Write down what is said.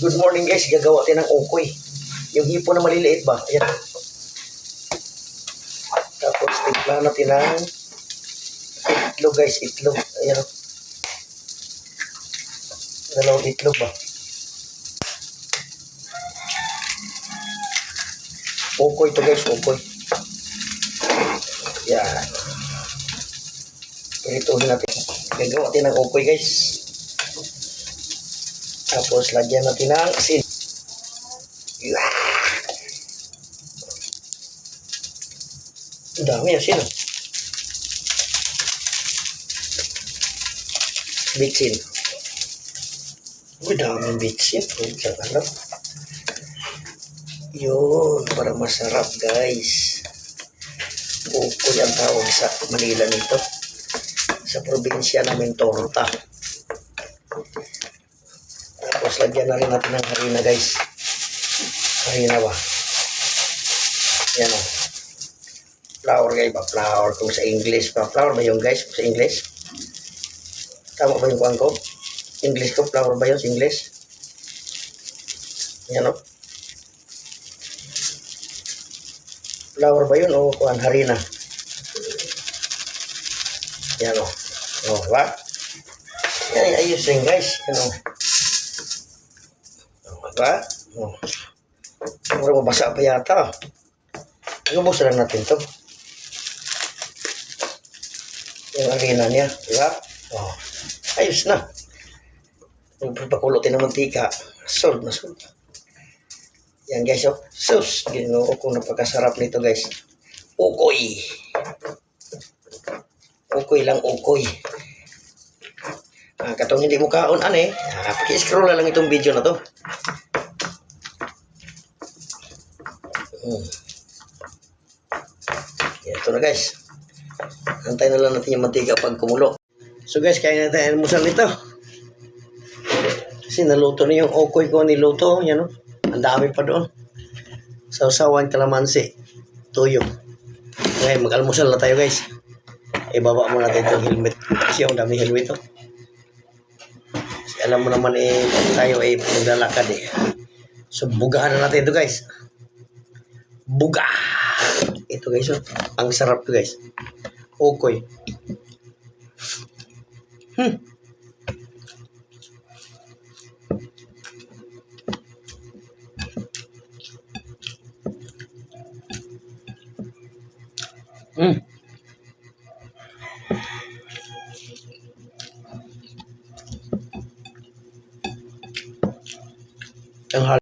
Good morning guys, gagawa tayo ng okoy. Yung hipo na maliliit ba? Ayan. Tapos timpla natin ng itlog guys, itlog. Ayan. Dalawang itlog ba? Okoy to guys, okoy. Yan. Pirituhin natin. Gagawa tayo ng okoy guys. Tapos lagyan natin ng asin. Yeah. Ang dami asin. Bitsin. Uy, daming bitsin. Uy, sarap. Yun, para masarap guys. Ukoy ang tawag sa Manila nito. Sa probinsya namin, Torta. Tapos lagyan na rin natin ng harina guys. Harina ba? Yan o. Flour guys ba? Flour. Kung sa English pa. Flour ba yung guys? Sa English? Tama ba yung kuhan ko? English ko? Flour ba yun sa English? Yan o. Flour ba yun o kuhan? Harina. Yan o. O, ba? Yan, ayos rin guys. Yan o. Diba? Oh. Mura mabasa pa yata. Lubos lang natin to. Yung arena niya. Diba? Oh. Ayos na. Pagpakulotin ng mantika. Sold na sold. Yan guys, oh. Sus. Ginoo kung napakasarap nito guys. Ukoy. Ukoy lang ukoy. Ah, katong hindi mo kaon ane, ah, paki-scroll na lang itong video na to. Hmm. Ito na guys. Antay na lang natin yung mantika pag kumulo. So guys, kaya na tayo almusal nito. Kasi naluto na yung okoy ko niluto. Yan o. Ang dami pa doon. Sausawan, kalamansi, tuyo. Okay, mag-almusal na tayo guys. Ibaba mo natin itong helmet. Kasi ang dami helmet to. Kasi alam mo naman eh, tayo ay naglalakad eh. So, bugahan na natin ito guys. Buga! Ito guys, oh. ang sarap to guys. Okoy. Hmm. Hmm. Ang